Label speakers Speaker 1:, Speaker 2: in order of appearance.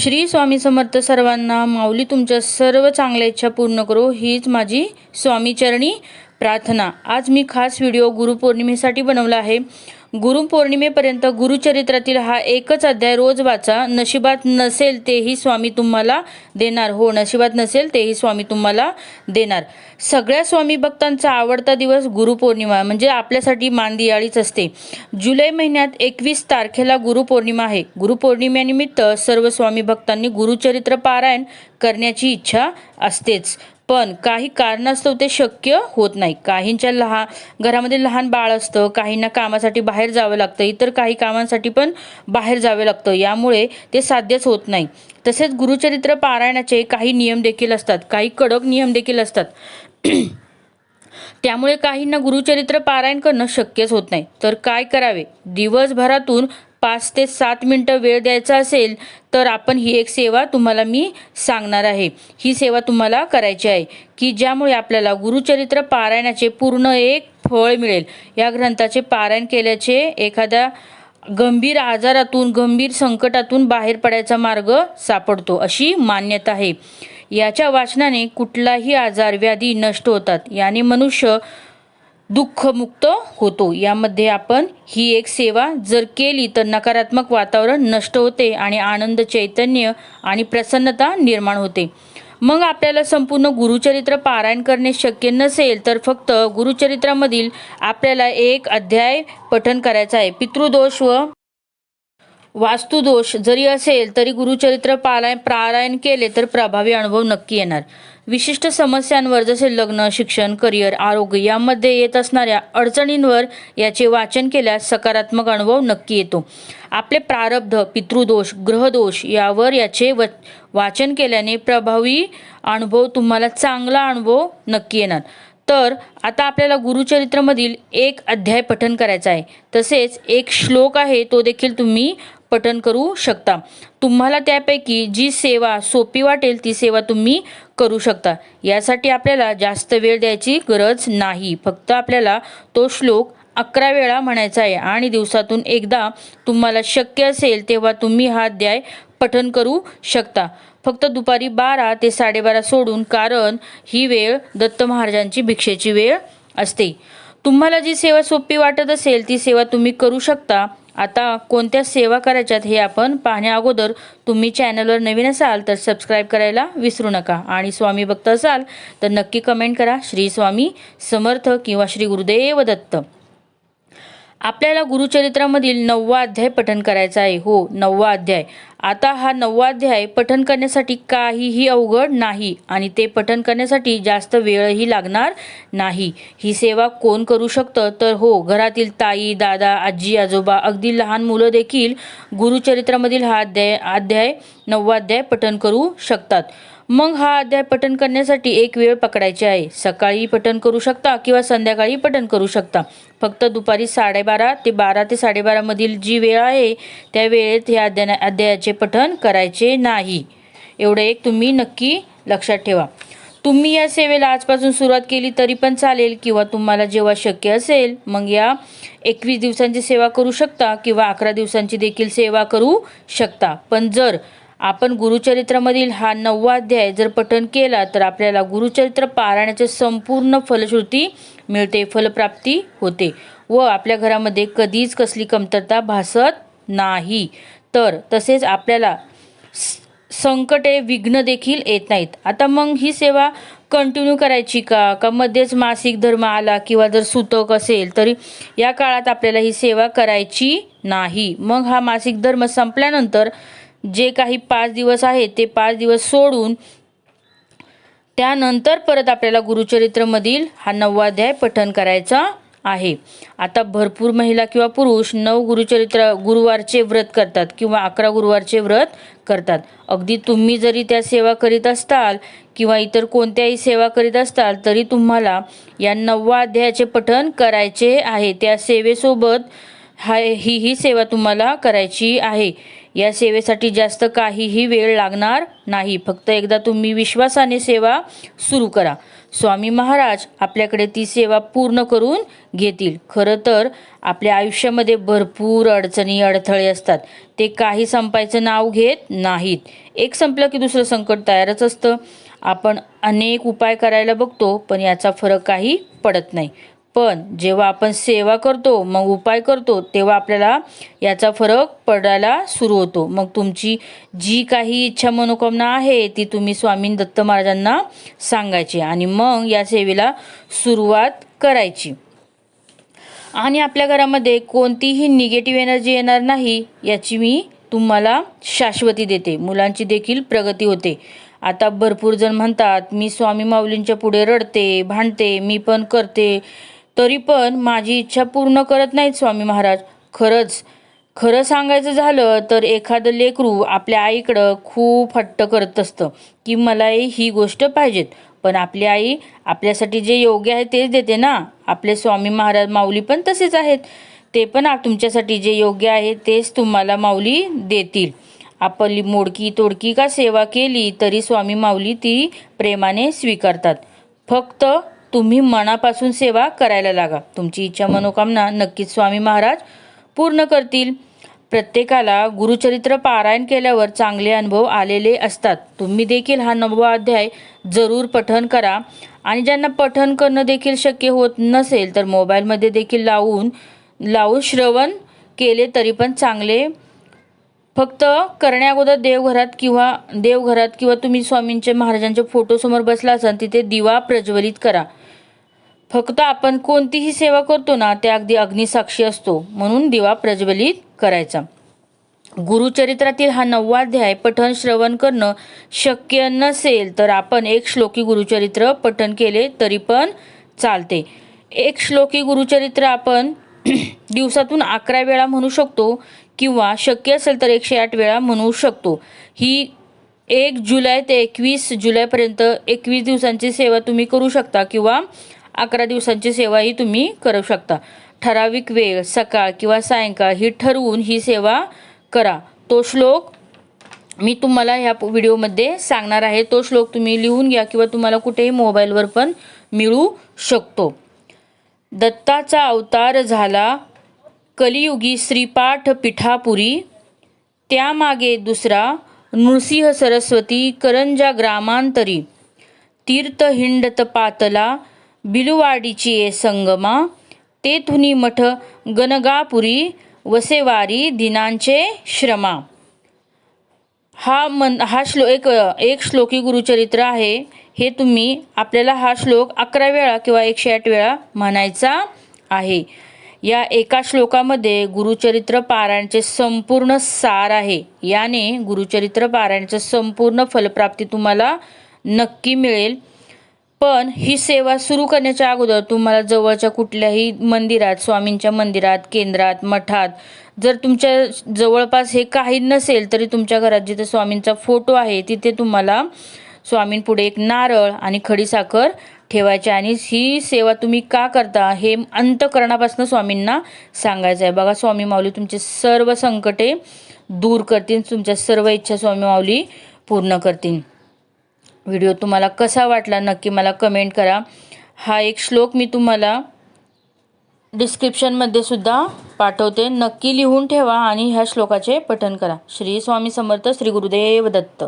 Speaker 1: श्री स्वामी समर्थ सर्वांना माऊली तुमच्या सर्व चांगल्या इच्छा पूर्ण करो. हीच माझी स्वामीचरणी प्रार्थना. आज मी खास व्हिडिओ गुरुपौर्णिमेसाठी बनवला आहे. गुरुपौर्णिमेपर्यंत गुरुचरित्रातील हा एकच अध्याय रोज वाचा. नशिबात नसेल तेही स्वामी तुम्हाला देणार. हो नशिबात नसेल तेही स्वामी तुम्हाला देणार. सगळ्या स्वामी भक्तांचा आवडता दिवस गुरुपौर्णिमा म्हणजे आपल्यासाठी मानदियाळीच असते. जुलै महिन्यात एकवीस तारखेला गुरुपौर्णिमा आहे. गुरुपौर्णिमेनिमित्त सर्व स्वामी भक्तांनी गुरुचरित्र पारायण करण्याची इच्छा असतेच. पण काही कारणास्तव ते शक्य होत नाही. काहींच्या लहान घरामध्ये लहान बाळ असतं काहींना कामासाठी बाहेर जावं लागतं इतर काही कामांसाठी पण बाहेर जावे लागतं. यामुळे ते साध्यच होत नाही. तसेच गुरुचरित्र पारायणाचे काही नियम देखील असतात. काही कडक नियम देखील असतात. त्यामुळे काहींना गुरुचरित्र पारायण करणं शक्यच होत नाही. तर काय करावे? दिवसभरातून पाच ते सात मिनटं वेळ द्यायचा असेल तर आपण ही एक सेवा तुम्हाला मी सांगणार आहे. ही सेवा तुम्हाला करायची आहे की ज्यामुळे आपल्याला गुरुचरित्र पारायणाचे पूर्ण एक फळ मिळेल. या ग्रंथाचे पारायण केल्याचे एखाद्या गंभीर आजारातून गंभीर संकटातून बाहेर पडायचा मार्ग सापडतो अशी मान्यता आहे. याच्या वाचनाने कुठलाही आजार व्याधी नष्ट होतात. याने मनुष्य दुःखमुक्त होतो. यामध्ये आपण ही एक सेवा जर केली तर नकारात्मक वातावरण नष्ट होते आणि आनंद चैतन्य आणि प्रसन्नता निर्माण होते. मग आपल्याला संपूर्ण गुरुचरित्र पारायण करणे शक्य नसेल तर फक्त गुरुचरित्रामधील आपल्याला एक अध्याय पठन करायचा आहे. पितृदोष व वास्तुदोष जरी असेल तरी गुरुचरित्र पारायण पारायण केले तर प्रभावी अनुभव नक्की येणार. विशिष्ट समस्यांवर जसे लग्न शिक्षण करिअर आरोग्य यामध्ये येत असणाऱ्या अडचणींवर याचे वाचन केल्यास सकारात्मक अनुभव नक्की येतो. आपले प्रारब्ध पितृदोष ग्रहदोष यावर याचे व वाचन केल्याने प्रभावी अनुभव तुम्हाला चांगला अनुभव नक्की येणार. तर आता आपल्याला गुरुचरित्रमधील एक अध्याय पठन करायचा आहे. तसेच एक श्लोक आहे तो देखील तुम्ही पठन करू शकता. तुम्हाला त्यापैकी जी सेवा सोपी वाटेल ती सेवा तुम्ही करू शकता. यासाठी आपल्याला जास्त वेळ द्यायची गरज नाही. फक्त आपल्याला तो श्लोक अकरा वेळा म्हणायचा आहे आणि दिवसातून एकदा तुम्हाला शक्य असेल तेव्हा तुम्ही हा द्याय पठन करू शकता. फक्त दुपारी बारा ते साडेबारा सोडून कारण ही वेळ दत्त महाराजांची भिक्षेची वेळ असते. तुम्हाला जी सेवा सोपी वाटत असेल ती सेवा तुम्ही करू शकता. आता कोणत्या सेवा करायच्यात हे आपण पाहण्या अगोदर तुम्ही चॅनलवर नवीन असाल तर सबस्क्राईब करायला विसरू नका. आणि स्वामी भक्त असाल तर नक्की कमेंट करा. श्री स्वामी समर्थ किंवा श्री गुरुदेव दत्त. आपल्याला गुरुचरित्रामधील नववा अध्याय पठन करायचा आहे. हो नववा अध्याय. आता हा नववा अध्याय पठन करण्यासाठी काहीही अवघड नाही आणि ते पठन करण्यासाठी जास्त वेळही लागणार नाही. ही सेवा कोण करू शकतं? तर हो घरातील ताई दादा आजी आजोबा अगदी लहान मुलं देखील गुरुचरित्रामधील हा अध्याय अध्याय नववा अध्याय पठन करू शकतात. मग हा अध्याय पठन करण्यासाठी एक वेळ पकडायची आहे. सकाळी पठन करू शकता किंवा संध्याकाळी पठन करू शकता. फक्त दुपारी साडेबारा ते बारा ते साडेबारामधील जी वेळ आहे त्या वेळेत ह्या अध्याय अध्यायाचे पठन करायचे नाही. एवढं एक तुम्ही नक्की लक्षात ठेवा. तुम्ही या सेवेला आजपासून सुरुवात केली तरी पण चालेल किंवा तुम्हाला जेव्हा शक्य असेल मग या एकवीस दिवसांची सेवा करू शकता किंवा अकरा दिवसांची देखील सेवा करू शकता. पण जर आपण गुरुचरित्रामधील हा नववा अध्याय जर पठन केला तर आपल्याला गुरुचरित्र पारायणाचे संपूर्ण फलश्रुती मिळते फलप्राप्ती होते व आपल्या घरामध्ये कधीच कसली कमतरता भासत नाही. तर तसेच आपल्याला संकटे विघ्न देखील येत नाहीत. आता मग ही सेवा कंटिन्यू करायची का? का मध्येच मासिक धर्म आला किंवा जर सुतक असेल तरी या काळात आपल्याला ही सेवा करायची नाही. मग हा मासिक धर्म संपल्यानंतर जे काही पाच दिवस आहेत ते पाच दिवस सोडून त्यानंतर परत आपल्याला गुरुचरित्रमधील हा नववा अध्याय पठन करायचा आहे. आता भरपूर महिला किंवा पुरुष नऊ गुरुचरित्र गुरुवारचे व्रत करतात किंवा अकरा गुरुवारचे व्रत करतात. अगदी तुम्ही जरी त्या सेवा करीत असताल किंवा इतर कोणत्याही सेवा करीत असताल तरी तुम्हाला या नववा अध्यायाचे पठन करायचे आहे. त्या सेवेसोबत हा ही ही सेवा तुम्हाला करायची आहे. या सेवेसाठी जास्त काहीही वेळ लागणार नाही. फक्त एकदा तुम्ही विश्वासाने सेवा सुरू करा. स्वामी महाराज आपल्याकडे ती सेवा पूर्ण करून घेतील. खरं तर आपल्या आयुष्यामध्ये भरपूर अडचणी अडथळे असतात. ते काही संपायचं नाव घेत नाहीत. एक संपलं की दुसरं संकट तयारच असतं. आपण अनेक उपाय करायला बघतो पण याचा फरक काही पडत नाही. पण जेव्हा आपण सेवा करतो मग उपाय करतो तेव्हा आपल्याला याचा फरक पडायला सुरू होतो. मग तुमची जी काही इच्छा मनोकामना आहे ती तुम्ही स्वामी दत्त महाराजांना सांगायची आणि मग या सेवेला सुरुवात करायची. आणि आपल्या घरामध्ये कोणतीही निगेटिव्ह एनर्जी येणार नाही याची मी तुम्हाला शाश्वती देते. मुलांची देखील प्रगती होते. आता भरपूर जण म्हणतात मी स्वामी माऊलींच्या पुढे रडते भांडते मी पण करते तरी पण माझी इच्छा पूर्ण करत नाहीत स्वामी महाराज. खरंच खरं सांगायचं झालं तर एखादं लेकरू आपल्या आईकडं खूप हट्ट करत असतं की मला ही गोष्ट पाहिजेत. पण आपली आई आपल्यासाठी जे योग्य आहे तेच देते ना. आपले स्वामी महाराज माऊली पण तसेच आहेत. ते पण तुमच्यासाठी जे योग्य आहे तेच तुम्हाला माऊली देतील. आपली मोडकी तोडकी का सेवा केली तरी स्वामी माऊली ती प्रेमाने स्वीकारतात. फक्त तुम्ही मनापासून सेवा करायला लागा. तुमची इच्छा मनोकामना नक्कीच स्वामी महाराज पूर्ण करतील. प्रत्येकाला गुरुचरित्र पारायण केल्यावर चांगले अनुभव आलेले असतात. तुम्ही देखील हा नववा अध्याय जरूर पठन करा. आणि ज्यांना पठन करणं देखील शक्य होत नसेल तर मोबाईलमध्ये देखील लावून लावून श्रवण केले तरी पण चांगले. फक्त करण्याअगोदर देवघरात किंवा देवघरात किंवा तुम्ही स्वामींचे महाराजांच्या फोटोसमोर बसला असाल तिथे दिवा प्रज्वलित करा. फक्त आपण कोणतीही सेवा करतो ना त्या अगदी अग्निसाक्षी असतो. म्हणून दिवा प्रज्वलित करायचा. गुरुचरित्रातील हा नववा अध्याय पठण श्रवण करणं शक्य नसेल तर आपण एक श्लोकी गुरुचरित्र पठण केले तरी पण चालते. एक श्लोकी गुरुचरित्र आपण दिवसातून अकरा वेळा म्हणू शकतो किंवा शक्य असेल तर एकशे आठ वेळा म्हणू शकतो. ही एक जुलै ते एकवीस जुलैपर्यंत एकवीस दिवसांची सेवा तुम्ही करू शकता किंवा अकरा दिवसांची सेवाही तुम्ही करू शकता. ठराविक वेळ सकाळ किंवा सायंकाळ ही ठरवून ही सेवा करा. तो श्लोक मी तुम्हाला ह्या व्हिडिओमध्ये सांगणार आहे. तो श्लोक तुम्ही लिहून घ्या किंवा तुम्हाला कुठेही मोबाईलवर पण मिळू शकतो. दत्ताचा अवतार झाला. कलियुगी श्रीपाठ पिठापुरी. त्यामागे दुसरा नृसिंह सरस्वती करंजा ग्रामांतरी. तीर्थहिंडत पातला. बिलुवाडीची ये संगमा तेथुनी मठ गणगापुरी वसेवारी दिनांचे श्रमा. हा मन हा श्लो एक एक श्लोकी गुरुचरित्र आहे. हे तुम्ही आपल्याला हा श्लोक अकरा वेळा किंवा एकशे आठ वेळा म्हणायचा आहे. या एका श्लोकामध्ये गुरुचरित्र पारायणचे संपूर्ण सार आहे. याने गुरुचरित्र पारायणचं संपूर्ण फलप्राप्ती तुम्हाला नक्की मिळेल. पण ही सेवा सुरू करण्याच्या अगोदर तुम्हाला जवळच्या कुठल्याही मंदिरात स्वामींच्या मंदिरात केंद्रात मठात जर तुमच्या जवळपास हे काही नसेल तरी तुमच्या घरात जिथे स्वामींचा फोटो आहे तिथे तुम्हाला स्वामींपुढे एक नारळ आणि खडीसाखर ठेवायचे आणि ही सेवा तुम्ही का करता हे अंतकरणापासून स्वामींना सांगायचं आहे. बघा स्वामी माऊली तुमचे सर्व संकटे दूर करतील तुमच्या सर्व इच्छा स्वामी माऊली पूर्ण करतील. व्हिडिओ तुम्हाला कसा वाटला नक्की मला कमेंट करा. हा एक श्लोक मी तुम्हाला डिस्क्रिप्शनमध्ये सुद्धा पाठवते. नक्की लिहून ठेवा आणि ह्या श्लोकाचे पठन करा. श्री स्वामी समर्थ श्री गुरुदेव दत्त.